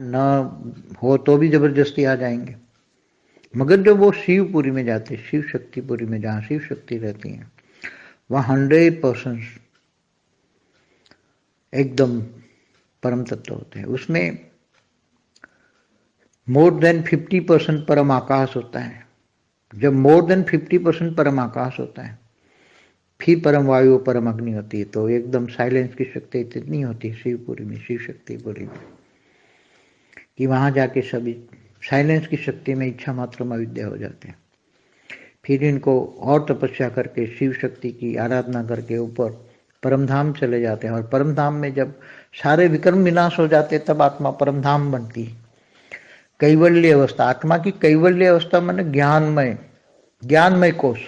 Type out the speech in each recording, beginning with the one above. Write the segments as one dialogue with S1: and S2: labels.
S1: न हो तो भी ज़बरदस्ती आ जाएँगे। मगर जब वो शिवपुरी में जाते, शिव शक्तिपुरी में जहाँ शिव शक्ति रहती है, वहाँ हंड्रेड परसेंट एकदम परम तत्व होते हैं। उसमें मोर देन फिफ्टी परसेंट परम आकाश होता है। जब मोर देन फिफ्टी परसेंट परम आकाश होता है, फिर परम वायु परम अग्नि होती है। तो एकदम साइलेंस की शक्ति इतनी होती है शिवपुरी में, शिव शक्तिपुरी में। कि वहाँ जाके सभी साइलेंस की शक्ति में इच्छा मात्र में विद्या हो जाते हैं। फिर इनको और तपस्या करके शिव शक्ति की आराधना करके ऊपर परमधाम चले जाते हैं। और परमधाम में जब सारे विक्रम विनाश हो जाते तब आत्मा परमधाम बनती कैवल्य अवस्था आत्मा की कैवल्य अवस्था मैंने ज्ञानमय ज्ञानमय कोष।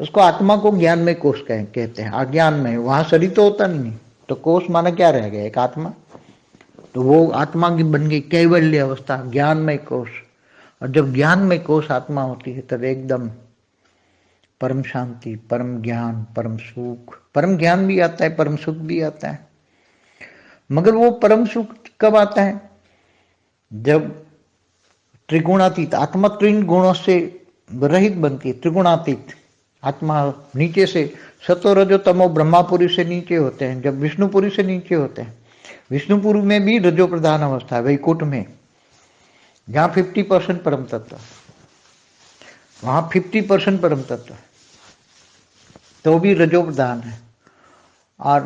S1: उसको आत्मा को ज्ञानमय कोष कह, कहते हैं। अज्ञानमय वहाँ शरीर तो होता नहीं तो कोष माना क्या रह गया? एक आत्मा। तो वो आत्मा की बन गई कैवल्य अवस्था, ज्ञानमय कोष और जब ज्ञानमय कोष आत्मा होती है, तब एकदम परम शांति, परम ज्ञान, परम सुख। परम ज्ञान भी आता है, परम सुख भी आता है। मगर वो परम सुख कब आता है? जब त्रिगुणातीत आत्मा त्रिन गुणों से रहित बनती है, त्रिगुणातीत। आत्मा नीचे से सतो रजो तमो ब्रह्मापुरी से नीचे होते हैं, जब विष्णुपुरी से नीचे होते हैं। विष्णुपुरी में भी रजो प्रधान अवस्था है वैकुंठ में। जहाँ फिफ्टी परसेंट परम तत्व वहाँ फिफ्टी परसेंट परम तत्व तो भी रजो प्रधान है। और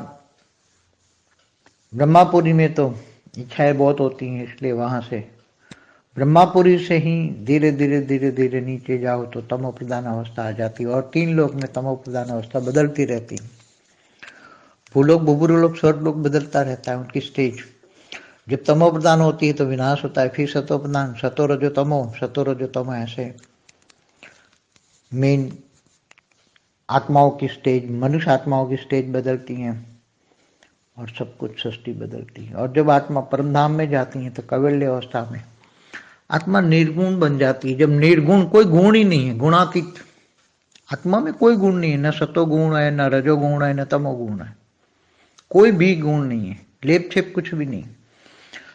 S1: ब्रह्मापुरी में तो इच्छाएँ बहुत होती हैं, इसलिए वहाँ से ब्रह्मापुरी से ही धीरे धीरे धीरे धीरे नीचे जाओ तो तमो प्रधान अवस्था आ जाती है। और तीन लोग में तमो प्रधान अवस्था बदलती रहती है। भूलोक बुबुरुलोक स्वर्गलोक बदलता रहता है, उनकी स्टेज। जब तमो प्रधान होती है तो विनाश होता है, फिर सतो प्रधान, सतो रजो तमो, सतो रजो तमो ऐसे। मेन आत्माओं की स्टेज मनुष्य आत्माओं की स्टेज बदलती हैं और सब कुछ सृष्टि बदलती है। और जब आत्मा परमधाम में जाती है तो कवल्य अवस्था में आत्मा निर्गुण बन जाती है। जब निर्गुण कोई गुण ही नहीं है, गुणातीत, आत्मा में कोई गुण नहीं है, न सतो गुण है, न रजो गुण है, न तमो गुण है। कोई भी गुण नहीं है लेप छेप कुछ भी नहीं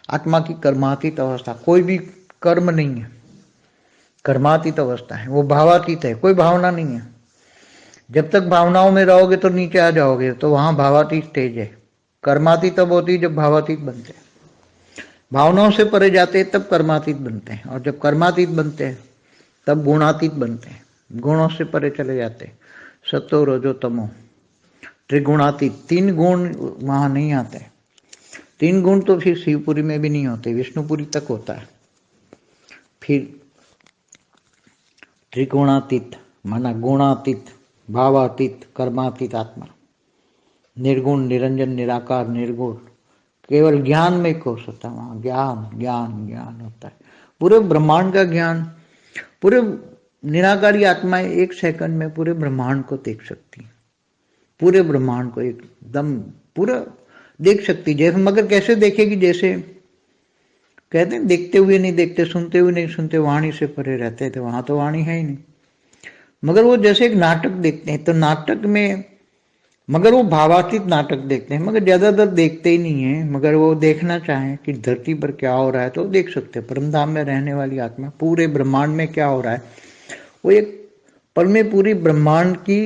S1: आत्मा की कर्मातीत अवस्था, कोई भी कर्म नहीं है। कर्मातीत अवस्था है, वो भावातीत है, कोई भावना नहीं है। जब तक भावनाओं में रहोगे तो नीचे आ जाओगे तो वहाँ भावातीत स्टेज है। कर्मातीत तब होती जब भावातीत बनते हैं। भावनाओं से परे जाते हैं, तब कर्मातीत बनते हैं। और जब कर्मातीत बनते हैं, तब गुणातीत बनते हैं। गुणों से परे चले जाते हैं। सतो रजो तमो त्रिगुणातीत तीन गुण वहाँ नहीं आते। तीन गुण तो फिर शिवपुरी में भी नहीं होते, विष्णुपुरी तक होता है। फिर त्रिगुणातीत, माना गुणातीत, भावातीत, कर्मातीत आत्मा। निर्गुण, निरंजन, निराकार, निर्गुण। केवल ज्ञान में कोष होता है वहाँ, ज्ञान ज्ञान ज्ञान होता है। पूरे ब्रह्मांड का ज्ञान, पूरे निराकारी आत्माएँ एक सेकंड में पूरे ब्रह्मांड को देख सकती हैं। पूरे ब्रह्मांड को एकदम पूरा देख सकती, जैसे मगर कैसे देखेगी, जैसे कहते हैं, देखते हुए नहीं देखते, सुनते हुए नहीं सुनते, वाणी से परे रहते थे, वहाँ तो वाणी है ही नहीं। मगर वो जैसे एक नाटक देखते हैं तो नाटक में मगर वो भावातीत नाटक देखते हैं, मगर ज़्यादातर देखते ही नहीं है, मगर वो देखना चाहें कि धरती पर क्या हो रहा है तो देख सकते हैं। परमधाम में रहने वाली आत्मा, पूरे ब्रह्मांड में क्या हो रहा है, वो एक पल में पूरी ब्रह्मांड की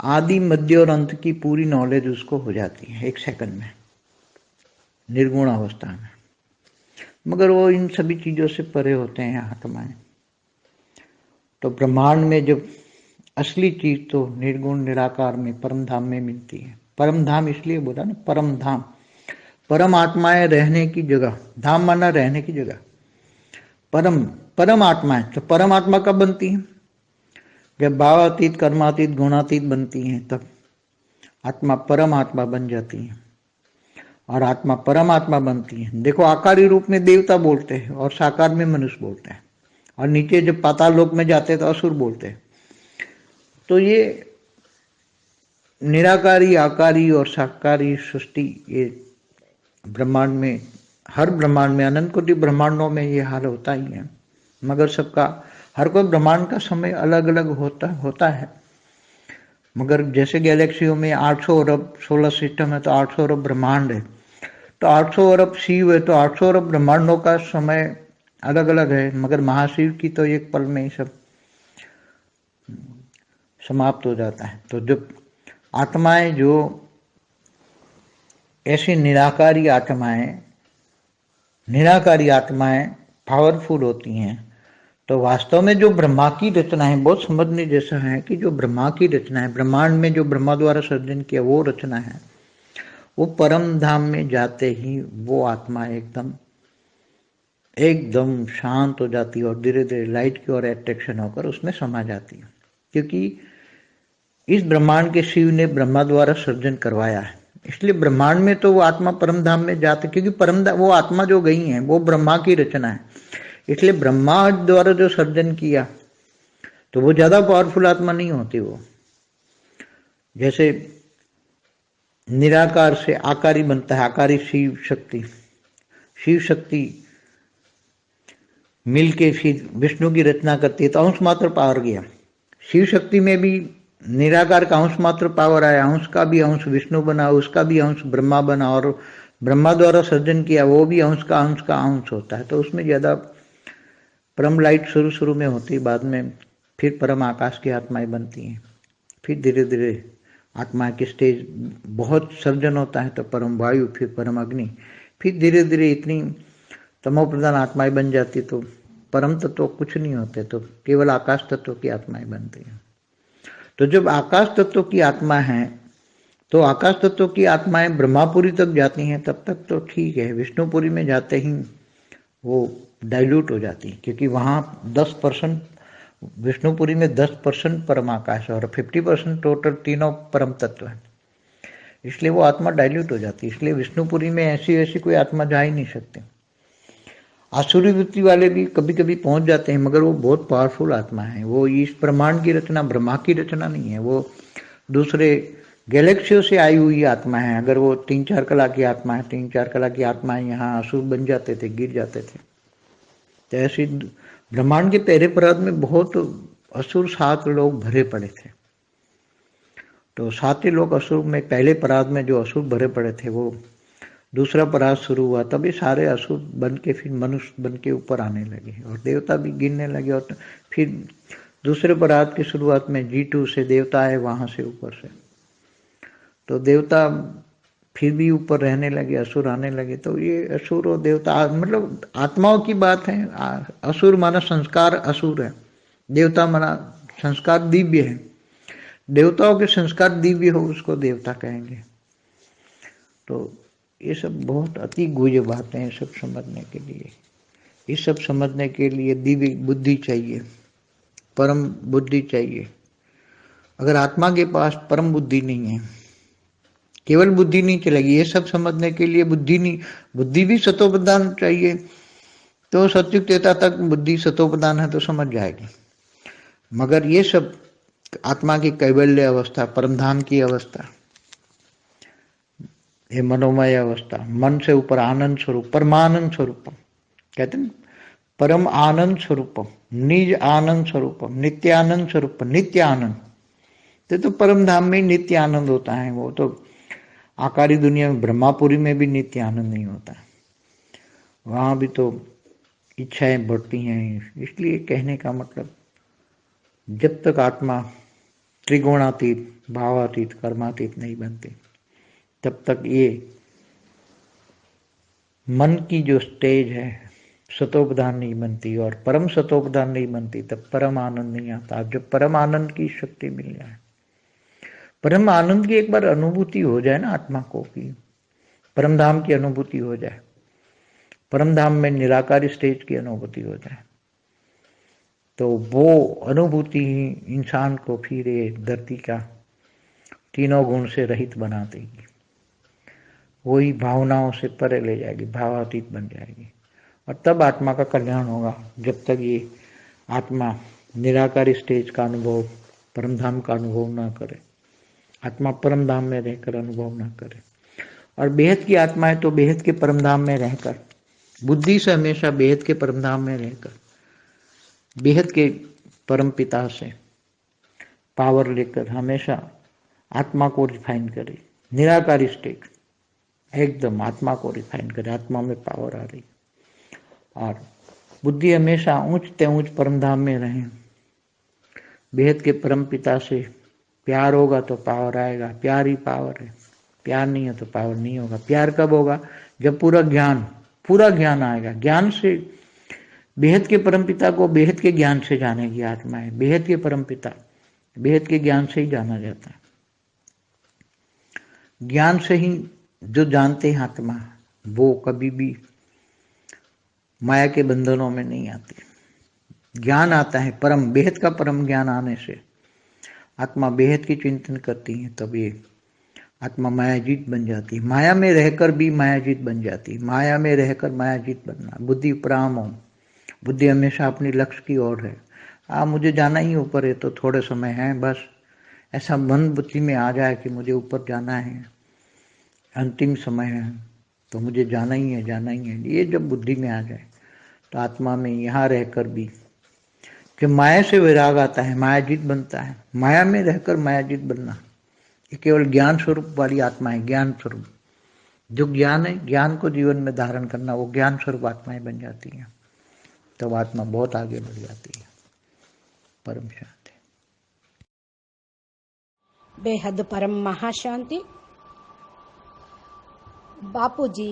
S1: आदि मध्य और अंत की पूरी नॉलेज उसको हो जाती है, एक सेकंड में। निर्गुण अवस्था में। मगर वो इन सभी चीज़ों से परे होते हैं आत्माएँ। तो ब्रह्मांड में जब असली चीज़ तो निर्गुण, निराकार में, परम धाम में मिलती है। परम धाम इसलिए बोला ना, परम धाम। परम आत्माएँ रहने की जगह, धाम माना रहने की जगह। परम परम आत्माएँ तो परम आत्मा कब बनती है? जब भावातीत, कर्मातीत, गुणातीत बनती हैं, तब आत्मा परमात्मा बन जाती है। और आत्मा परमात्मा बनती है। देखो, आकारी रूप में देवता बोलते हैं और साकार में मनुष्य बोलते हैं। और नीचे जब पाताल लोक में जाते हैं तो असुर बोलते हैं। तो ये निराकारी, आकारी और साकारी सृष्टि ये ब्रह्मांड में, हर ब्रह्मांड में, अनंत कोटि ब्रह्मांडों में ये हाल होता ही है। मगर सबका हर कोई ब्रह्मांड का समय अलग अलग होता होता है। मगर जैसे गैलेक्सियों में 800 अरब सोलर सिस्टम है तो 800 अरब ब्रह्मांड है। तो 800 अरब शिव है तो 800 अरब ब्रह्मांडों का समय अलग अलग है। मगर महाशिव की तो एक पल में ही सब समाप्त हो जाता है। तो जब आत्माएँ जो ऐसी निराकारी आत्माएँ निराकारी आत्माएँ पावरफुल होती हैं तो वास्तव में जो ब्रह्मा की रचना है, बहुत समझने जैसा है कि जो ब्रह्मा की रचना है, ब्रह्मांड में जो ब्रह्मा द्वारा सर्जन किया वो रचना है, वो परम धाम में जाते ही वो आत्मा एकदम एकदम शांत हो जाती है और धीरे धीरे लाइट की ओर अट्रैक्शन होकर उसमें समा जाती है। क्योंकि इस ब्रह्मांड के शिव ने ब्रह्मा द्वारा सर्जन करवाया है। इसलिए ब्रह्मांड में तो वो आत्मा परम धाम में जाते, क्योंकि परम वो आत्मा जो गई है, वो ब्रह्मा की रचना है। इसलिए ब्रह्मा द्वारा जो सर्जन किया तो वो ज़्यादा पावरफुल आत्मा नहीं होती वो। जैसे निराकार से आकारी बनता है, आकारी शिव शक्ति। शिव शक्ति मिलके फिर विष्णु की रचना करती है तो अंश मात्र पावर गया। शिव शक्ति में भी निराकार का अंश मात्र पावर आया, अंश का भी अंश विष्णु बना, उसका भी अंश ब्रह्मा बना, और ब्रह्मा द्वारा सर्जन किया, वो भी अंश का अंश का अंश होता है तो उसमें ज़्यादा परम लाइट शुरू शुरू में होती, बाद में फिर परम आकाश की आत्माएँ बनती हैं। फिर धीरे धीरे आत्मा की स्टेज बहुत सर्जन होता है तो परम वायु, फिर परम अग्नि, फिर धीरे धीरे इतनी तमो प्रधान आत्माएँ बन जाती तो परम तत्व तो कुछ नहीं होते तो केवल आकाश तत्व की आत्माएँ बनती हैं। तो जब आकाश तत्व की आत्मा है तो आकाश तत्व की आत्माएँ ब्रह्मापुरी तक जाती हैं, तब तक तो ठीक है, विष्णुपुरी में जाते ही वो डाइल्यूट हो जाती है, क्योंकि वहाँ दस परसेंट, विष्णुपुरी में दस परसेंट परमाकाश और फिफ्टी परसेंट टोटल तीनों परम तत्व है। इसलिए वो आत्मा डाइल्यूट हो जाती है। इसलिए विष्णुपुरी में ऐसी ऐसी कोई आत्मा जा ही नहीं सकती। आसुरी वृत्ति वाले भी कभी कभी पहुँच जाते हैं, मगर वो बहुत पावरफुल आत्मा है। वो इस ब्रह्मांड की रचना, ब्रह्मा की रचना नहीं है। वो दूसरे गैलेक्सियों से आई हुई आत्मा है। अगर वो तीन चार कला की आत्मा है तीन चार कला की आत्माएँ यहाँ असुर बन जाते थे, गिर जाते थे। तो ब्रह्मांड के पहले पराध में बहुत असुर सात लोग भरे पड़े थे। तो सात ही लोग असुर में, पहले पराध में जो असुर भरे पड़े थे, वो दूसरा पराध शुरू हुआ। तभी सारे असुर बन के फिर मनुष्य बन के ऊपर आने लगे और देवता भी गिरने लगे और फिर दूसरे पराध की शुरुआत में जी टू से देवता आए वहाँ से ऊपर से। तो देवता फिर भी ऊपर रहने लगे, असुर आने लगे तो ये असुर और देवता मतलब आत्माओं की बात है असुर माना संस्कार असुर है, देवता माना संस्कार दिव्य है, देवताओं के संस्कार दिव्य हो, उसको देवता कहेंगे। तो ये सब बहुत अति गुज बातें हैं सब समझने के लिए ये सब समझने के लिए दिव्य बुद्धि चाहिए, परम बुद्धि चाहिए, अगर आत्मा के पास परम बुद्धि नहीं है केवल बुद्धि नहीं चलेगी ये सब समझने के लिए बुद्धि नहीं बुद्धि भी सतोप्रदान चाहिए। तो सत्युक्तता तक बुद्धि सतोप्रदान है तो समझ जाएगी। मगर ये सब आत्मा की कैबल्य अवस्था परमधाम की अवस्था ये मनोमय अवस्था मन से ऊपर आनंद स्वरूप परमानंद स्वरूपम कहते ना परम आनंद स्वरूपम निज आनंद स्वरूपम नित्यानंद स्वरूप नित्य आनंद तो, तो परम धाम में नित्य आनंद होता है वो तो आकारी दुनिया में ब्रह्मापुरी में भी नित्य आनंद नहीं होता। वहाँ भी तो इच्छाएँ बढ़ती हैं, इसलिए कहने का मतलब जब तक आत्मा त्रिगुणातीत, भावातीत, कर्मातीत नहीं बनती, तब तक ये मन की जो स्टेज है सतोपदान नहीं बनती और परम सतोपदान नहीं बनती, तब परम आनंद नहीं आता। जब परम आनंद की शक्ति मिल जाए परम आनंद की एक बार अनुभूति हो जाए ना आत्मा को की परम धाम की अनुभूति हो जाए। परम धाम में निराकार स्टेज की अनुभूति हो जाए। तो वो अनुभूति ही इंसान को फिर धरती का तीनों गुण से रहित बना देगी। वही भावनाओं से परे ले जाएगी, भावातीत बन जाएगी। और तब आत्मा का कल्याण होगा, जब तक ये आत्मा निराकार स्टेज का अनुभव परमधाम का अनुभव ना करे। आत्मा परम धाम में रहकर अनुभव ना करे। और बेहद की आत्मा है तो बेहद के परमधाम में रहकर, बुद्धि से हमेशा बेहद के परमधाम में रहकर, बेहद के परम पिता से पावर लेकर हमेशा आत्मा को रिफाइन करे। निराकारी स्टेज एकदम आत्मा को रिफाइन करे, आत्मा में पावर आ रही। और बुद्धि हमेशा ऊंचते ऊंच परम धाम में रहे। बेहद के परम पिता से प्यार होगा तो पावर आएगा, प्यार ही पावर है। प्यार नहीं है तो पावर नहीं होगा। प्यार कब होगा? जब पूरा ज्ञान पूरा ज्ञान आएगा। ज्ञान से, बेहद के परम पिता को बेहद के ज्ञान से जानेगी आत्मा है। बेहद के परम पिता, बेहद के ज्ञान से ही जाना जाता है। ज्ञान से ही जो जानते हैं आत्मा, वो कभी भी माया के बंधनों में नहीं आते। ज्ञान आता है परम, बेहद का परम ज्ञान आने से। आत्मा बेहद की चिंतन करती है, तब ये आत्मा मायाजीत बन जाती है। माया में रहकर भी मायाजीत बन जाती है। माया में रहकर मायाजीत बनना, बुद्धि प्राम हो बुद्धि हमेशा अपनी लक्ष्य की ओर है। आ, मुझे जाना ही ऊपर है तो थोड़े समय है, बस। ऐसा मन बुद्धि में आ जाए कि मुझे ऊपर जाना है। अंतिम समय है तो मुझे जाना ही है, जाना ही है। ये जब बुद्धि में आ जाए तो आत्मा में यहाँ रहकर भी कि माया से विराग आता है मायाजीत बनता है माया में रहकर मायाजीत बनना ये केवल ज्ञान स्वरूप वाली आत्मा है ज्ञान स्वरूप जो ज्ञान है ज्ञान को जीवन में धारण करना वो ज्ञान स्वरूप आत्माएं बन जाती हैं तब आत्मा बहुत आगे बढ़ जाती है परम शांति
S2: బేహద్ పరం మహాశాంతి బాపూజీ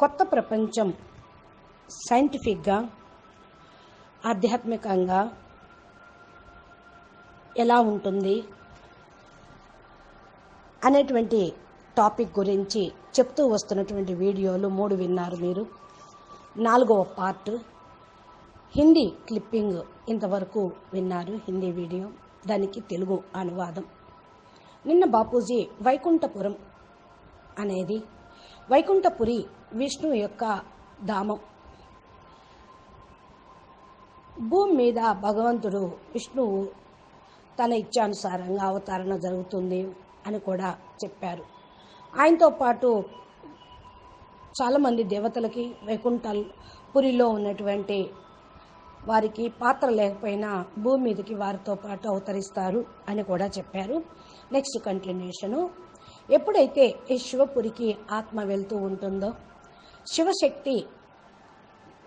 S2: కొత్త ప్రపంచం సైంటిఫిక్గా ఆధ్యాత్మికంగా ఎలా ఉంటుంది అనేటువంటి టాపిక్ గురించి చెప్తూ వస్తున్నటువంటి వీడియోలు మూడు విన్నారు మీరు. నాలుగవ పార్ట్. హిందీ క్లిప్పింగ్ ఇంతవరకు విన్నారు. హిందీ వీడియో దానికి తెలుగు అనువాదం. నిన్న బాపూజీ వైకుంఠపురం అనేది వైకుంఠపురి విష్ణు యొక్క ధామం. భూమి మీద భగవంతుడు విష్ణువు తన ఇచ్చానుసారంగా అవతరణ జరుగుతుంది అని కూడా చెప్పారు. ఆయనతో పాటు చాలామంది దేవతలకి వైకుంఠ పురిలో ఉన్నటువంటి వారికి పాత్ర లేకపోయినా భూమి మీదకి వారితో పాటు అవతరిస్తారు అని కూడా చెప్పారు. నెక్స్ట్ కంటిన్యూషను ఎప్పుడైతే ఈ శివపురికి ఆత్మ వెళ్తూ ఉంటుందో శివశక్తి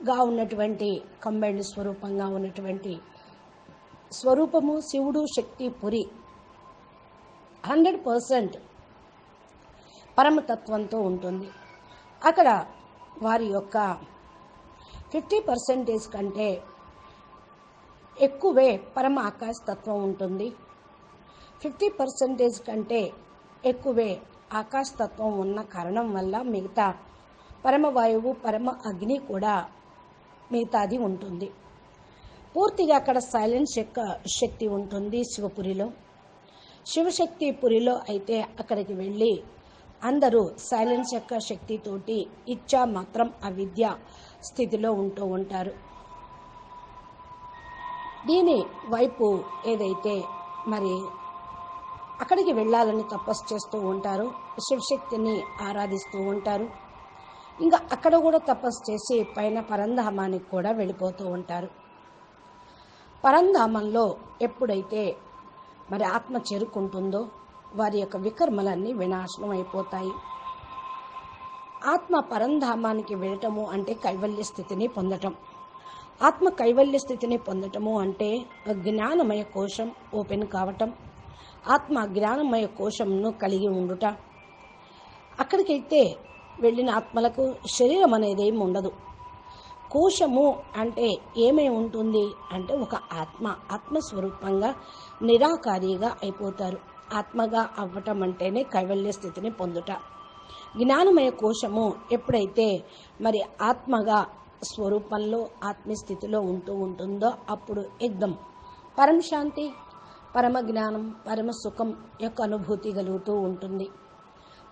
S2: గా ఉన్నటువంటి కంబైండ్ స్వరూపంగా ఉన్నటువంటి స్వరూపము శివుడు శక్తి పురి. హండ్రెడ్ పర్సెంట్ పరమతత్వంతో ఉంటుంది. అక్కడ వారి యొక్క ఫిఫ్టీ పర్సెంటేజ్ కంటే ఎక్కువే పరమ ఆకాశ తత్వం ఉంటుంది. ఫిఫ్టీ పర్సెంటేజ్ కంటే ఎక్కువే ఆకాశ తత్వం ఉన్న కారణం వల్ల మిగతా పరమవాయువు పరమ అగ్ని కూడా మిగతాది ఉంటుంది. పూర్తిగా అక్కడ సైలెన్స్ యొక్క శక్తి ఉంటుంది శివపురిలో. శివశక్తి పురిలో అయితే అక్కడికి వెళ్ళి అందరూ సైలెన్స్ యొక్క శక్తితోటి ఇచ్చా మాత్రం అవిద్య స్థితిలో ఉంటూ ఉంటారు. దీని వైపు ఏదైతే మరి అక్కడికి వెళ్ళాలని తపస్సు చేస్తూ ఉంటారు శివశక్తిని ఆరాధిస్తూ ఉంటారు. ఇంకా అక్కడ కూడా తపస్సు చేసి పైన పరంధామానికి కూడా వెళ్ళిపోతూ ఉంటారు. పరంధామంలో ఎప్పుడైతే మరి ఆత్మ చేరుకుంటుందో వారి యొక్క వికర్మలన్నీ వినాశనం అయిపోతాయి. ఆత్మ పరంధామానికి వెళ్ళటము అంటే కైవల్య స్థితిని పొందటం. ఆత్మ కైవల్య స్థితిని పొందటము అంటే జ్ఞానమయ కోశం ఓపెన్ కావటం. ఆత్మ జ్ఞానమయ కోశంను కలిగి ఉండుట. అక్కడికైతే వెళ్ళిన ఆత్మలకు శరీరం అనేది ఏమి ఉండదు. కోశము అంటే ఏమై ఉంటుంది అంటే ఒక ఆత్మ. ఆత్మస్వరూపంగా నిరాకారిగా అయిపోతారు. ఆత్మగా అవ్వటం అంటేనే కైవల్య స్థితిని పొందుట. జ్ఞానమయ కోశము ఎప్పుడైతే మరి ఆత్మగా స్వరూపంలో ఆత్మస్థితిలో ఉంటూ ఉంటుందో అప్పుడు యుద్ధం పరమ శాంతి పరమ జ్ఞానం పరమ సుఖం యొక్క అనుభూతి కలుగుతూ ఉంటుంది.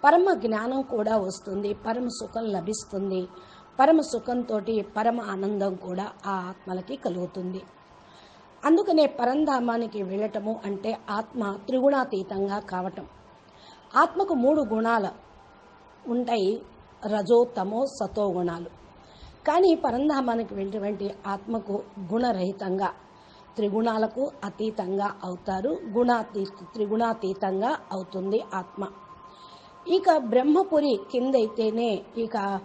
S2: పరమ జ్ఞానం కూడా వస్తుంది పరమ సుఖం లభిస్తుంది. పరమ సుఖంతో పరమ ఆనందం కూడా ఆ ఆత్మలకి కలుగుతుంది. అందుకనే పరంధామానికి వెళ్ళటము అంటే ఆత్మ త్రిగుణాతీతంగా కావటం. ఆత్మకు మూడు గుణాలు ఉంటాయి రజో తమో సతో గుణాలు. కానీ పరంధామానికి వెళ్ళినటువంటి ఆత్మకు గుణరహితంగా త్రిగుణాలకు అతీతంగా అవుతారు గుణాతీ త్రిగుణాతీతంగా అవుతుంది ఆత్మ. ఇక బ్రహ్మపురి కిందైతేనే ఇక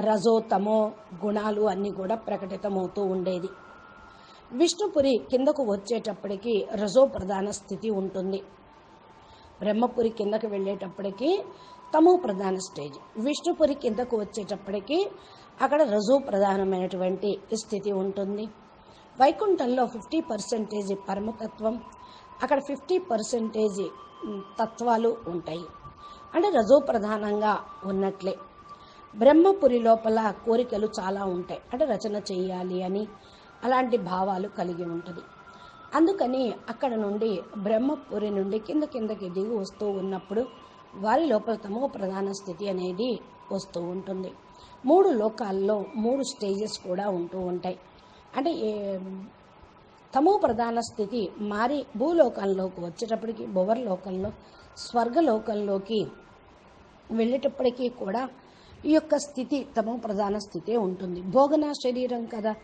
S2: రజో తమో గుణాలు అన్నీ కూడా ప్రకటితమవుతూ ఉండేది. విష్ణుపురి కిందకు వచ్చేటప్పటికి రజో ప్రధాన స్థితి ఉంటుంది. బ్రహ్మపురి కిందకు వెళ్ళేటప్పటికి తమో ప్రధాన స్టేజ్. విష్ణుపురి కిందకు వచ్చేటప్పటికి అక్కడ రజో ప్రధానమైనటువంటి స్థితి ఉంటుంది. వైకుంఠంలో ఫిఫ్టీ పర్సెంటేజ్ పరమతత్వం. అక్కడ ఫిఫ్టీ పర్సెంటేజ్ తత్వాలు ఉంటాయి. అంటే రజో ప్రధానంగా ఉన్నట్లే. బ్రహ్మపురి లోపల కోరికలు చాలా ఉంటాయి. అంటే రచన చేయాలి అని అలాంటి భావాలు కలిగి ఉంటుంది. అందుకని అక్కడ నుండి బ్రహ్మపురి నుండి కింద కిందకి దిగి వస్తూ ఉన్నప్పుడు వారి లోపల తమో ప్రధాన స్థితి అనేది వస్తూ ఉంటుంది. మూడు లోకాల్లో మూడు స్టేజెస్ కూడా ఉంటూ ఉంటాయి. అంటే ఏ- తమో ప్రధాన స్థితి మారి భూలోకంలోకి వచ్చేటప్పటికి భువర్లోకంలో స్వర్గలోకంలోకి వెళ్ళేటప్పటికీ కూడా ఈ యొక్క స్థితి తమో ప్రధాన స్థితే ఉంటుంది. భోగన శరీరం కదా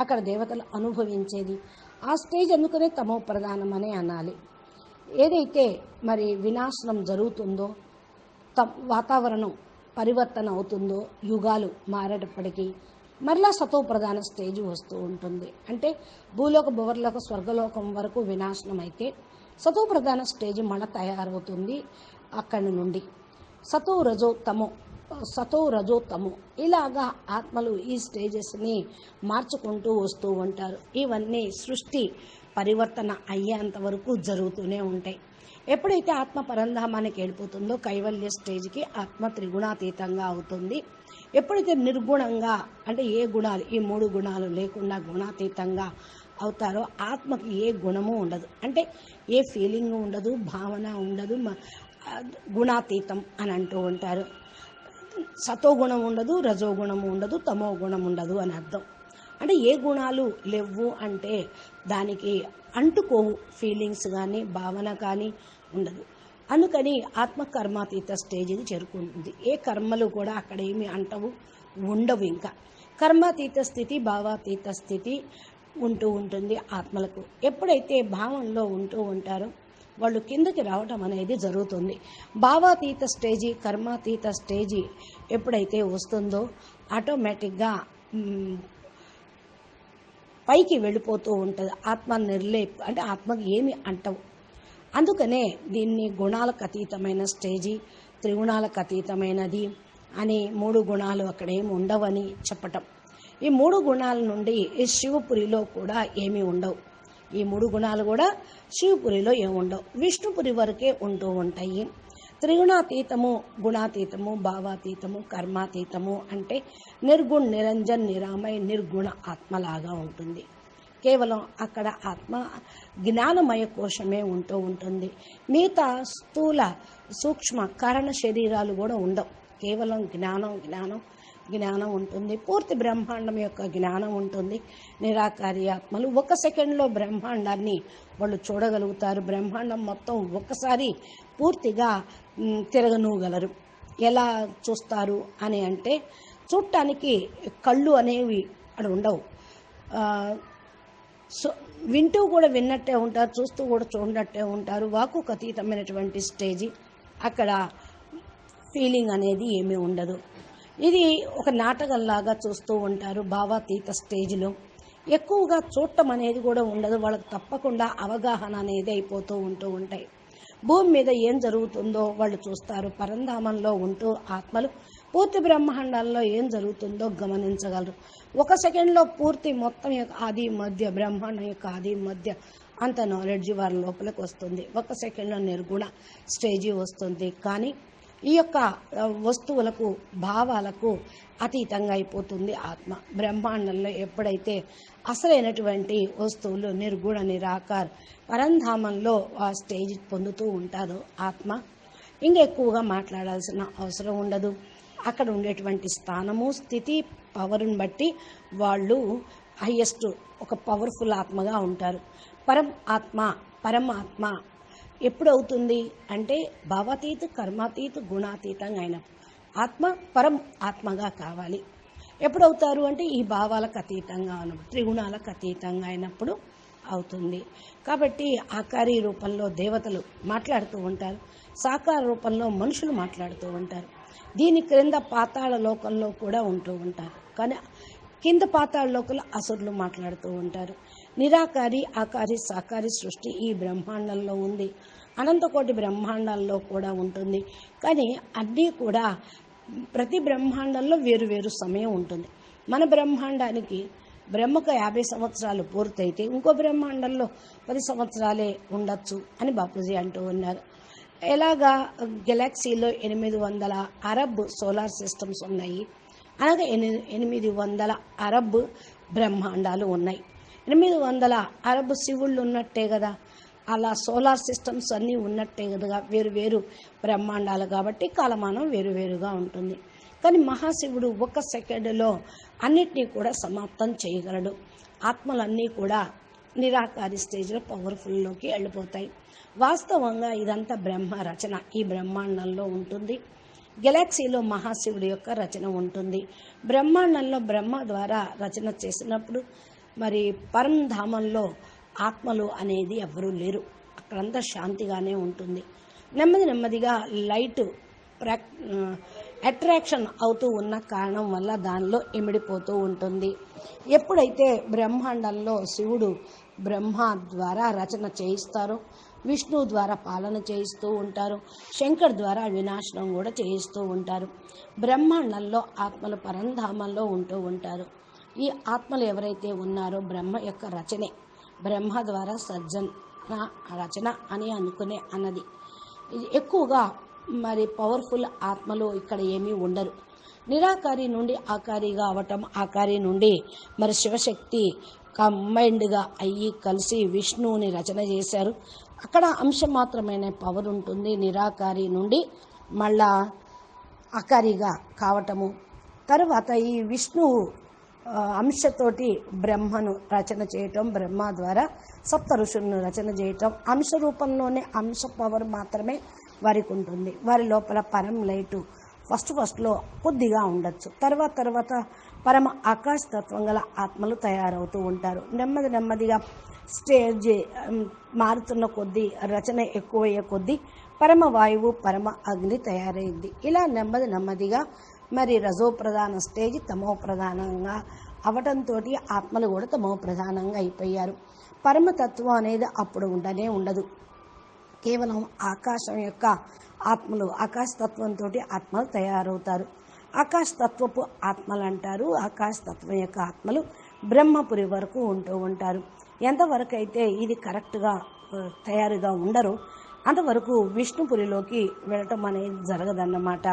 S2: అక్కడ దేవతలు అనుభవించేది. ఆ స్టేజ్ అందుకనే తమో ప్రధానం అనే అనాలి. ఏదైతే మరి వినాశనం జరుగుతుందో త- వాతావరణం పరివర్తన అవుతుందో యుగాలు మారేటప్పటికీ మరలా సతో ప్రధాన స్టేజ్ వస్తూ ఉంటుంది. అంటే భూలోక భువర్లోక స్వర్గలోకం వరకు వినాశనం అయితే సతో ప్రధాన స్టేజ్ మళ్ళీ తయారవుతుంది అక్కడి నుండి. సతో రజో తమో సతో రజో తమో. ఇలాగా ఆత్మలు ఈ స్టేజెస్ని మార్చుకుంటూ వస్తూ ఉంటారు. ఇవన్నీ సృష్టి పరివర్తన అయ్యేంత వరకు జరుగుతూనే ఉంటాయి. ఎప్పుడైతే ఆత్మ పరంధామానికి వెళ్ళిపోతుందో కైవల్య స్టేజ్కి ఆత్మ త్రిగుణాతీతంగా అవుతుంది. ఎప్పుడైతే నిర్గుణంగా అంటే ఏ గుణాలు ఈ మూడు గుణాలు లేకుండా గుణాతీతంగా అవుతారో ఆత్మకి ఏ గుణము ఉండదు. అంటే ఏ ఫీలింగ్ ఉండదు భావన ఉండదు గుణాతీతం అని అంటూ ఉంటారు. సతో గుణం ఉండదు రజో గుణం ఉండదు తమో గుణం ఉండదు అని అర్థం. అంటే ఏ గుణాలు లేవు అంటే దానికి అంటుకోవు ఫీలింగ్స్ కానీ భావన కానీ ఉండదు. అందుకని ఆత్మ కర్మాతీత స్టేజ్కి చేరుకుంటుంది. ఏ కర్మలు కూడా అక్కడ ఏమి అంటవు ఉండవు ఇంకా. కర్మాతీత స్థితి భావాతీత స్థితి ఉంటూ ఉంటుంది ఆత్మలకు. ఎప్పుడైతే భావంలో ఉంటూ ఉంటారో వాళ్ళు కిందకి రావటం అనేది జరుగుతుంది. భావాతీత స్టేజీ కర్మాతీత స్టేజీ ఎప్పుడైతే వస్తుందో ఆటోమేటిక్గా పైకి వెళ్ళిపోతూ ఉంటుంది. ఆత్మ నిర్లేప్ అంటే ఆత్మకి ఏమి అంటవు. అందుకనే దీన్ని గుణాలకు అతీతమైన స్టేజీ త్రిగుణాలకు అతీతమైనది అని మూడు గుణాలు అక్కడేమి ఉండవని చెప్పటం. ఈ మూడు గుణాల నుండి ఈ శివపురిలో కూడా ఏమీ ఉండవు. ఈ మూడు గుణాలు కూడా శివపురిలో ఏముండవు ఉండవు. విష్ణుపురి వరకే ఉంటూ ఉంటాయి. త్రిగుణాతీతము గుణాతీతము భావాతీతము కర్మాతీతము అంటే నిర్గుణ్ నిరంజన్ నిరామయ నిర్గుణ ఆత్మలాగా ఉంటుంది. కేవలం అక్కడ ఆత్మ జ్ఞానమయ కోశమే ఉంటూ ఉంటుంది. మిగతా స్థూల సూక్ష్మ కారణ శరీరాలు కూడా ఉండవు. కేవలం జ్ఞానం జ్ఞానం జ్ఞానం ఉంటుంది. పూర్తి బ్రహ్మాండం యొక్క జ్ఞానం ఉంటుంది. నిరాకారి ఆత్మలు ఒక సెకండ్లో బ్రహ్మాండాన్ని వాళ్ళు చూడగలుగుతారు. బ్రహ్మాండం మొత్తం ఒక్కసారి పూర్తిగా తిరగనుగలరు తిరగనూగలరు. ఎలా చూస్తారు అని అంటే చూడటానికి కళ్ళు అనేవి అక్కడ ఉండవు. సో వింటూ కూడా విన్నట్టే ఉంటారు చూస్తూ కూడా చూడనట్టే ఉంటారు. వాకు అతీతమైనటువంటి స్టేజి అక్కడ ఫీలింగ్ అనేది ఏమీ ఉండదు. ఇది ఒక నాటకంలాగా చూస్తూ ఉంటారు భావాతీత స్టేజ్లో. ఎక్కువగా చూడటం అనేది కూడా ఉండదు వాళ్ళకి తప్పకుండా అవగాహన అనేది అయిపోతూ ఉంటూ ఉంటాయి. భూమి మీద ఏం జరుగుతుందో వాళ్ళు చూస్తారు పరంధామంలో ఉంటూ ఆత్మలు పూర్తి బ్రహ్మాండాల్లో ఏం జరుగుతుందో గమనించగలరు. ఒక సెకండ్లో పూర్తి మొత్తం యొక్క ఆది మధ్య బ్రహ్మాండం యొక్క ఆది మధ్య అంత నాలెడ్జ్ వారి లోపలికి వస్తుంది. ఒక సెకండ్లో నిర్గుణ స్టేజీ వస్తుంది. కానీ ఈ యొక్క వస్తువులకు భావాలకు అతీతంగా అయిపోతుంది ఆత్మ. బ్రహ్మాండంలో ఎప్పుడైతే అసలైనటువంటి వస్తువులు నిర్గుణ నిరాకార్ పరంధామంలో ఆ స్టేజ్ పొందుతూ ఉంటారో ఆత్మ ఇంకా ఎక్కువగా మాట్లాడాల్సిన అవసరం ఉండదు. అక్కడ ఉండేటువంటి స్థానము స్థితి పవర్ని బట్టి వాళ్ళు హయ్యెస్ట్ ఒక పవర్ఫుల్ ఆత్మగా ఉంటారు. పరం ఆత్మ పరమాత్మ ఎప్పుడు అవుతుంది అంటే భావాతీత కర్మాతీత గుణాతీతంగా అయిన ఆత్మ పరం ఆత్మగా కావాలి. ఎప్పుడు అవుతారు అంటే ఈ భావాలకు అతీతంగా ఉన్నప్పుడు త్రిగుణాలకు అతీతంగా అయినప్పుడు అవుతుంది. కాబట్టి ఆకారి రూపంలో దేవతలు మాట్లాడుతూ ఉంటారు. సాకార రూపంలో మనుషులు మాట్లాడుతూ ఉంటారు. దీని క్రింద పాతాళ లోకంలో కూడా ఉంటూ ఉంటారు. కానీ కింద పాతాళ లోకంలో అసురులు మాట్లాడుతూ ఉంటారు. నిరాకారి ఆకారి సాకారి సృష్టి ఈ బ్రహ్మాండంలో ఉంది. అనంతకోటి బ్రహ్మాండాల్లో కూడా ఉంటుంది. కానీ అన్నీ కూడా ప్రతి బ్రహ్మాండంలో వేరు వేరు సమయం ఉంటుంది. మన బ్రహ్మాండానికి బ్రహ్మకు యాభై సంవత్సరాలు పూర్తయితే ఇంకో బ్రహ్మాండంలో పది సంవత్సరాలే ఉండొచ్చు అని బాపూజీ అంటూ ఉన్నారు. ఎలాగా గెలాక్సీలో ఎనిమిది వందల అరబ్ సోలార్ సిస్టమ్స్ ఉన్నాయి. అలాగే ఎనిమిది వందల అరబ్ బ్రహ్మాండాలు ఉన్నాయి. ఎనిమిది వందల అరబ్ శివుళ్ళు ఉన్నట్టే కదా. అలా సోలార్ సిస్టమ్స్ అన్నీ ఉన్నట్టే కదా. వేరు వేరు బ్రహ్మాండాలు కాబట్టి కాలమానం వేరు వేరుగా ఉంటుంది. కానీ మహాశివుడు ఒక సెకండ్లో అన్నిటినీ కూడా సమాప్తం చేయగలడు. ఆత్మలన్నీ కూడా నిరాకారి స్టేజ్లో పవర్ఫుల్లోకి వెళ్ళిపోతాయి. వాస్తవంగా ఇదంతా బ్రహ్మ రచన. ఈ బ్రహ్మాండంలో ఉంటుంది. గెలాక్సీలో మహాశివుడి యొక్క రచన ఉంటుంది. బ్రహ్మాండంలో బ్రహ్మ ద్వారా రచన చేసినప్పుడు మరి పరంధామంలో ఆత్మలు అనేది ఎవరూ లేరు. అక్కడంతా శాంతిగానే ఉంటుంది. నెమ్మది నెమ్మదిగా లైట్ అట్రాక్షన్ అవుతూ ఉన్న కారణం వల్ల దానిలో ఇమిడిపోతూ ఉంటుంది. ఎప్పుడైతే బ్రహ్మాండంలో శివుడు బ్రహ్మ ద్వారా రచన చేయిస్తారో విష్ణు ద్వారా పాలన చేయిస్తూ ఉంటారు శంకర్ ద్వారా వినాశనం కూడా చేయిస్తూ ఉంటారు బ్రహ్మాండంలో ఆత్మలు పరంధామంలో ఉంటూ ఉంటారు. ఈ ఆత్మలు ఎవరైతే ఉన్నారో బ్రహ్మ యొక్క రచనే బ్రహ్మ ద్వారా సజ్జన రచన అని అనుకునే అన్నది. ఇది ఎక్కువగా మరి పవర్ఫుల్ ఆత్మలు ఇక్కడ ఏమీ ఉండరు. నిరాకారి నుండి ఆకారిగా అవటం ఆకారి నుండి మరి శివశక్తి కంబైండ్గా అయ్యి కలిసి విష్ణువుని రచన చేశారు. అక్కడ అంశం మాత్రమైన పవర్ ఉంటుంది. నిరాకారి నుండి మళ్ళా ఆకారిగా కావటము. తర్వాత ఈ విష్ణువు అంశతోటి బ్రహ్మను రచన చేయటం బ్రహ్మ ద్వారా సప్త ఋషులను రచన చేయటం అంశ రూపంలోనే అంశ పవర్ మాత్రమే వారికి ఉంటుంది. వారి లోపల పరం లైటు ఫస్ట్ ఫస్ట్లో కొద్దిగా ఉండొచ్చు. తర్వాత తర్వాత పరమ ఆకాశ తత్వం గల ఆత్మలు తయారవుతూ ఉంటారు. నెమ్మది నెమ్మదిగా స్టేజ్ మారుతున్న కొద్దీ రచన ఎక్కువయ్యే కొద్దీ పరమ వాయువు పరమ అగ్ని తయారైంది ఇలా నెమ్మది నెమ్మదిగా మరి రజో ప్రధాన స్టేజ్ తమో ప్రధానంగా అవటంతో ఆత్మలు కూడా తమో ప్రధానంగా అయిపోయారు. పరమతత్వం అనేది అప్పుడు ఉండనే ఉండదు. కేవలం ఆకాశం యొక్క ఆత్మలు ఆకాశతత్వంతో ఆత్మలు తయారవుతారు. ఆకాశతత్వపు ఆత్మలు అంటారు ఆకాశతత్వం యొక్క ఆత్మలు బ్రహ్మపురి వరకు ఉంటూ ఉంటారు. ఎంతవరకు అయితే ఇది కరెక్ట్గా తయారుగా ఉండరో అంతవరకు విష్ణుపురిలోకి వెళ్ళటం అనేది జరగదన్నమాట.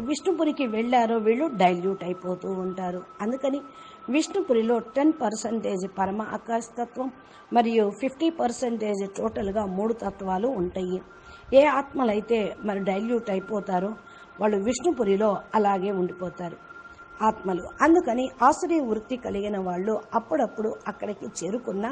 S2: విష్ణుపురికి వెళ్ళారో వీళ్ళు డైల్యూట్ అయిపోతూ ఉంటారు. అందుకని విష్ణుపురిలో టెన్ పర్సెంటేజ్ పరమ ఆకాశతత్వం మరియు ఫిఫ్టీ పర్సెంటేజ్ టోటల్గా మూడు తత్వాలు ఉంటాయి. ఏ ఆత్మలైతే మరి డైల్యూట్ అయిపోతారో వాళ్ళు విష్ణుపురిలో అలాగే ఉండిపోతారు ఆత్మలు. అందుకని ఆసురీ వృత్తి కలిగిన వాళ్ళు అప్పుడప్పుడు అక్కడికి చేరుకున్న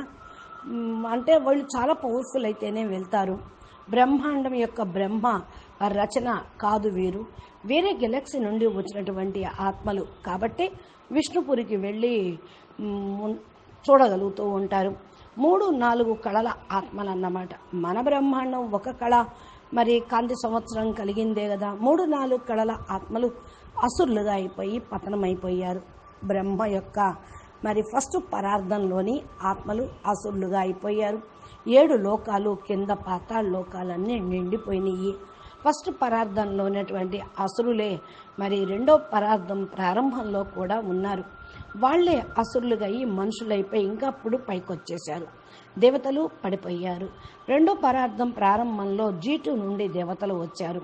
S2: అంటే వాళ్ళు చాలా పవర్ఫుల్ అయితేనే వెళ్తారు. బ్రహ్మాండం యొక్క బ్రహ్మ రచన కాదు వీరు. వేరే గెలాక్సీ నుండి వచ్చినటువంటి ఆత్మలు. కాబట్టి విష్ణుపురికి వెళ్ళి చూడగలుగుతూ ఉంటారు. మూడు నాలుగు కళల ఆత్మలు అన్నమాట మన బ్రహ్మాండం ఒక కళ. మరి కాంతి సంవత్సరం కలిగిందే కదా. మూడు నాలుగు కళల ఆత్మలు అసురులుగా అయిపోయి పతనమైపోయారు. బ్రహ్మ యొక్క మరి ఫస్ట్ పరార్థంలోని ఆత్మలు అసురులుగా అయిపోయారు. ఏడు లోకాలు కింద పాతాళ లోకాలన్నీ నిండిపోయినాయి. ఫస్ట్ పరార్థంలో ఉన్నటువంటి అసురులే మరి రెండో పరార్థం ప్రారంభంలో కూడా ఉన్నారు. వాళ్ళే అసురులుగా ఈ మనుషులైపోయి ఇంకా అప్పుడు పైకొచ్చేశారు. దేవతలు పడిపోయారు. రెండో పరార్థం ప్రారంభంలో జీటు నుండి దేవతలు వచ్చారు.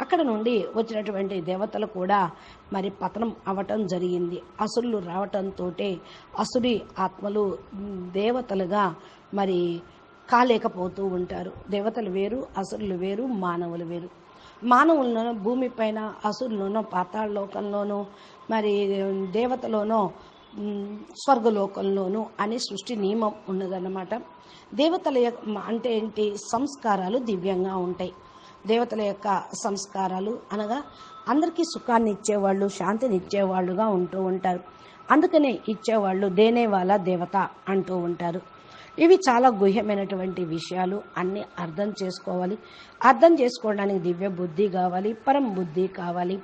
S2: అక్కడ నుండి వచ్చినటువంటి దేవతలు కూడా మరి పతనం అవటం జరిగింది. అసురులు రావటంతో అసురి ఆత్మలు దేవతలుగా మరి కాలేకపోతూ ఉంటారు. దేవతలు వేరు అసురులు వేరు మానవులు వేరు. మానవుల్లోనూ భూమిపైన అసురులోనో పాతాళ లోకంలోనూ మరి దేవతలోనో స్వర్గలోకంలోను అనే సృష్టి నియమం ఉన్నదన్నమాట. దేవతల యొక్క అంటే ఏంటి? సంస్కారాలు దివ్యంగా ఉంటాయి. దేవతల యొక్క సంస్కారాలు అనగా అందరికీ సుఖాన్ని ఇచ్చేవాళ్ళు శాంతిని ఇచ్చేవాళ్ళుగా ఉంటూ ఉంటారు. అందుకనే ఇచ్చేవాళ్ళు దేనే వాళ్ళ దేవత అంటూ ఉంటారు. ఇవి చాలా గుహ్యమైనటువంటి విషయాలు. అన్ని అర్థం చేసుకోవాలి. అర్థం చేసుకోవడానికి దివ్య బుద్ధి కావాలి పరం బుద్ధి కావాలి.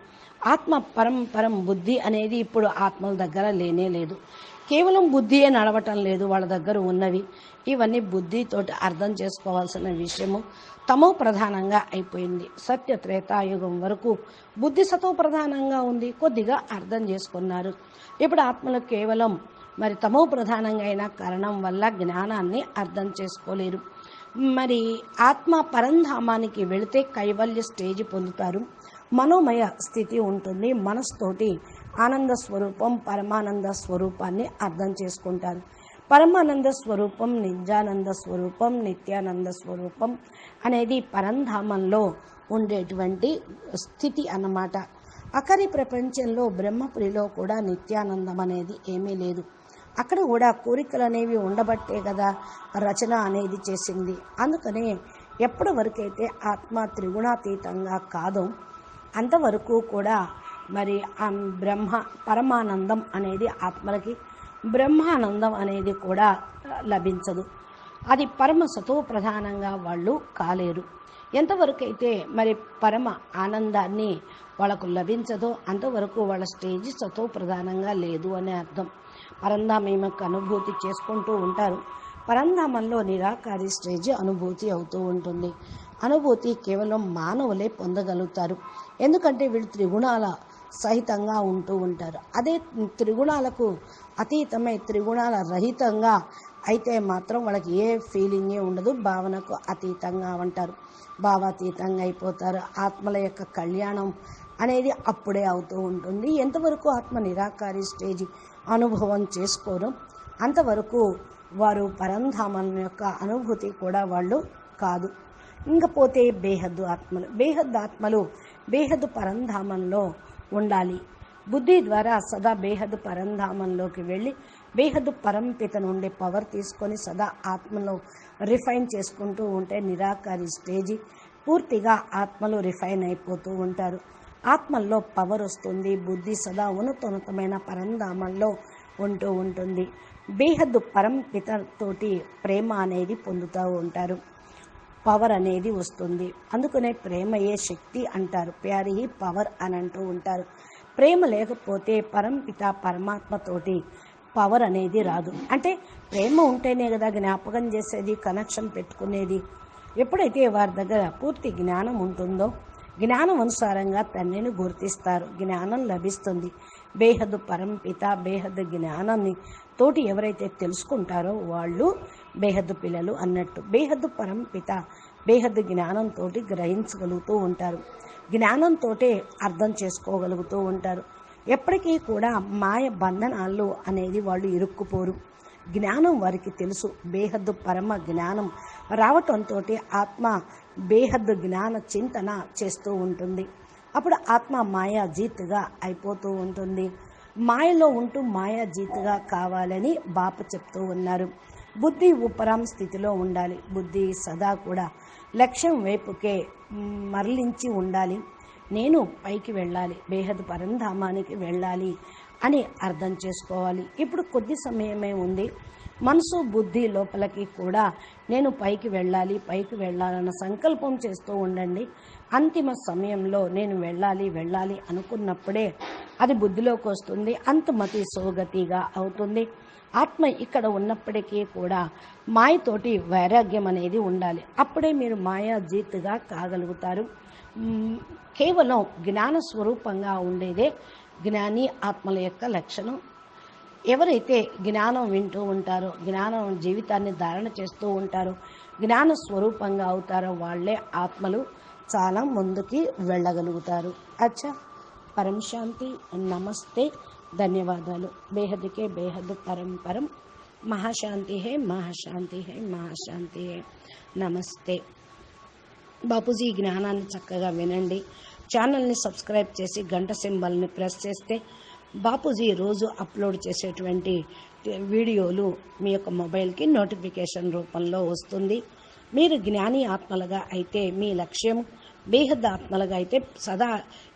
S2: ఆత్మ పరం పరం బుద్ధి అనేది ఇప్పుడు ఆత్మల దగ్గర లేనే లేదు. కేవలం బుద్ధియే నడవటం లేదు వాళ్ళ దగ్గర ఉన్నవి. ఇవన్నీ బుద్ధితోటి అర్థం చేసుకోవాల్సిన విషయము. తమో ప్రధానంగా అయిపోయింది. సత్య త్రేతాయుగం వరకు బుద్ధి సతో ప్రధానంగా ఉంది. కొద్దిగా అర్థం చేసుకున్నారు. ఇప్పుడు ఆత్మలు కేవలం మరి తమో ప్రధానంగా అయిన కారణం వల్ల జ్ఞానాన్ని అర్థం చేసుకోలేరు. మరి ఆత్మ పరంధామానికి వెళితే కైవల్య స్టేజ్ పొందుతారు. మనోమయ స్థితి ఉంటుంది. మనస్తోటి ఆనంద స్వరూపం పరమానంద స్వరూపాన్ని అర్థం చేసుకుంటారు. పరమానంద స్వరూపం నిజానంద స్వరూపం నిత్యానంద స్వరూపం అనేది పరంధామంలో ఉండేటువంటి స్థితి అన్నమాట. అకరి ప్రపంచంలో బ్రహ్మపురిలో కూడా నిత్యానందం అనేది ఏమీ లేదు. అక్కడ కూడా కోరికలు అనేవి ఉండబట్టే కదా రచన అనేది చేసింది. అందుకనే ఎప్పటి వరకైతే ఆత్మ త్రిగుణాతీతంగా కాదో అంతవరకు కూడా మరి ఆ బ్రహ్మ పరమానందం అనేది ఆత్మలకి బ్రహ్మానందం అనేది కూడా లభించదు. అది పరమ సతో ప్రధానంగా వాళ్ళు కాలేరు. ఎంతవరకైతే మరి పరమ ఆనందాన్ని వాళ్ళకు లభించదో అంతవరకు వాళ్ళ స్టేజ్ సతో ప్రధానంగా లేదు అనే అర్థం. పరంధామేమకు అనుభూతి చేసుకుంటూ ఉంటారు. పరంధామంలో నిరాకారి స్టేజ్ అనుభూతి అవుతూ ఉంటుంది. అనుభూతి కేవలం మానవులే పొందగలుగుతారు. ఎందుకంటే వీళ్ళు త్రిగుణాల సహితంగా ఉంటూ ఉంటారు. అదే త్రిగుణాలకు అతీతమై త్రిగుణాల రహితంగా అయితే మాత్రం వాళ్ళకి ఏ ఫీలింగే ఉండదు. భావనకు అతీతంగా ఉంటారు. భావాతీతంగా అయిపోతారు. ఆత్మల యొక్క కళ్యాణం అనేది అప్పుడే అవుతూ ఉంటుంది. ఎంతవరకు ఆత్మ నిరాకారి స్టేజ్ అనుభవం చేసుకోరు. అంతవరకు వారు పరంధామం యొక్క అనుభూతి కూడా వాళ్ళు కాదు. ఇంకపోతే బేహద్దు ఆత్మలు. బేహద్దు ఆత్మలు బేహద్దు పరంధామంలో ఉండాలి. బుద్ధి ద్వారా సదా బేహద్దు పరంధామంలోకి వెళ్ళి బేహద్దు పరంపిత నుండి పవర్ తీసుకొని సదా ఆత్మలో రిఫైన్ చేసుకుంటూ ఉంటే నిరాకారి స్టేజీ పూర్తిగా ఆత్మలు రిఫైన్ అయిపోతూ ఉంటారు. ఆత్మల్లో పవర్ వస్తుంది బుద్ధి సదా ఉన్నతోన్నతమైన పరంధామంలో ఉంటూ ఉంటుంది. బేహద్దు పరం పితతోటి ప్రేమ అనేది పొందుతూ ఉంటారు. పవర్ అనేది వస్తుంది. అందుకనే ప్రేమయే శక్తి అంటారు. ప్యారీ పవర్ అని అంటూ ఉంటారు. ప్రేమ లేకపోతే పరంపిత పరమాత్మతోటి పవర్ అనేది రాదు. అంటే ప్రేమ ఉంటేనే కదా జ్ఞాపకం చేసేది కనెక్షన్ పెట్టుకునేది. ఎప్పుడైతే వారి దగ్గర పూర్తి జ్ఞానం ఉంటుందో జ్ఞానం అనుసారంగా తండ్రిని గుర్తిస్తారు. జ్ఞానం లభిస్తుంది. బేహద్దు పరంపిత బేహద్దు జ్ఞానాన్ని తోటి ఎవరైతే తెలుసుకుంటారో వాళ్ళు బేహద్దు పిల్లలు అన్నట్టు. బేహద్దు పరంపిత బేహద్దు జ్ఞానంతో గ్రహించగలుగుతూ ఉంటారు. జ్ఞానంతో అర్థం చేసుకోగలుగుతూ ఉంటారు. ఎప్పటికీ కూడా మాయ బంధనాలు అనేది వాళ్ళు ఇరుక్కుపోరు. జ్ఞానం వారికి తెలుసు. బేహద్దు పరమ జ్ఞానం రావటంతో ఆత్మ బేహద్దు జ్ఞాన చింతన చేస్తూ ఉంటుంది. అప్పుడు ఆత్మ మాయా జీత్గా అయిపోతూ ఉంటుంది. మాయలో ఉంటూ మాయా జీత్గా కావాలని బాప చెప్తూ ఉన్నారు. బుద్ధి ఉపరాం స్థితిలో ఉండాలి. బుద్ధి సదా కూడా లక్ష్యం వైపుకే మరలించి ఉండాలి. నేను పైకి వెళ్ళాలి. బేహద్ పరంధామానికి వెళ్ళాలి. అని అర్థం చేసుకోవాలి. ఇప్పుడు కొద్ది సమయమే ఉంది. మనసు బుద్ధి లోపలికి కూడా నేను పైకి వెళ్ళాలి పైకి వెళ్ళాలన్న సంకల్పం చేస్తూ ఉండండి. అంతిమ సమయంలో నేను వెళ్ళాలి వెళ్ళాలి అనుకున్నప్పుడే అది బుద్ధిలోకి వస్తుంది. అంతమతి సోగతిగా అవుతుంది. ఆత్మ ఇక్కడ ఉన్నప్పటికీ కూడా మాయతోటి వైరాగ్యం అనేది ఉండాలి. అప్పుడే మీరు మాయాజీత్గా కాగలుగుతారు. కేవలం జ్ఞాన స్వరూపంగా ఉండేదే జ్ఞాని ఆత్మల యొక్క లక్షణం. ఎవరైతే జ్ఞానం వింటూ ఉంటారో జ్ఞానం జీవితాన్ని ధారణ చేస్తూ ఉంటారో జ్ఞాన స్వరూపంగా అవుతారో వాళ్ళే ఆత్మలు చాలా ముందుకి వెళ్ళగలుగుతారు. అచ్చా పరం శాంతి నమస్తే ధన్యవాదాలు. బేహద్కే బేహద్ పరం పరం. మహాశాంతి హే మహాశాంతి హే మహాశాంతి హే. నమస్తే. బాపూజీ ఈ జ్ఞానాన్ని చక్కగా వినండి. ఛానల్ని సబ్స్క్రైబ్ చేసి గంట సింబల్ని ప్రెస్ చేస్తే బాపూజీ రోజు అప్లోడ్ చేసేటువంటి వీడియోలు మీ యొక్క మొబైల్కి నోటిఫికేషన్ రూపంలో వస్తుంది. మీరు జ్ఞాని ఆత్మలుగా అయితే మీ లక్ష్యం బేహద్ ఆత్మలుగా అయితే సదా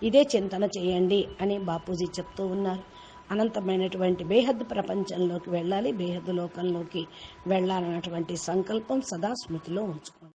S2: ఇదే చింతన చేయండి అని బాపూజీ చెప్తూ ఉన్నారు. అనంతమైనటువంటి బేహద్దు ప్రపంచంలోకి వెళ్ళాలి బేహద్ లోకంలోకి వెళ్ళాలన్నటువంటి సంకల్పం సదా స్మృతిలో ఉంచుకోండి.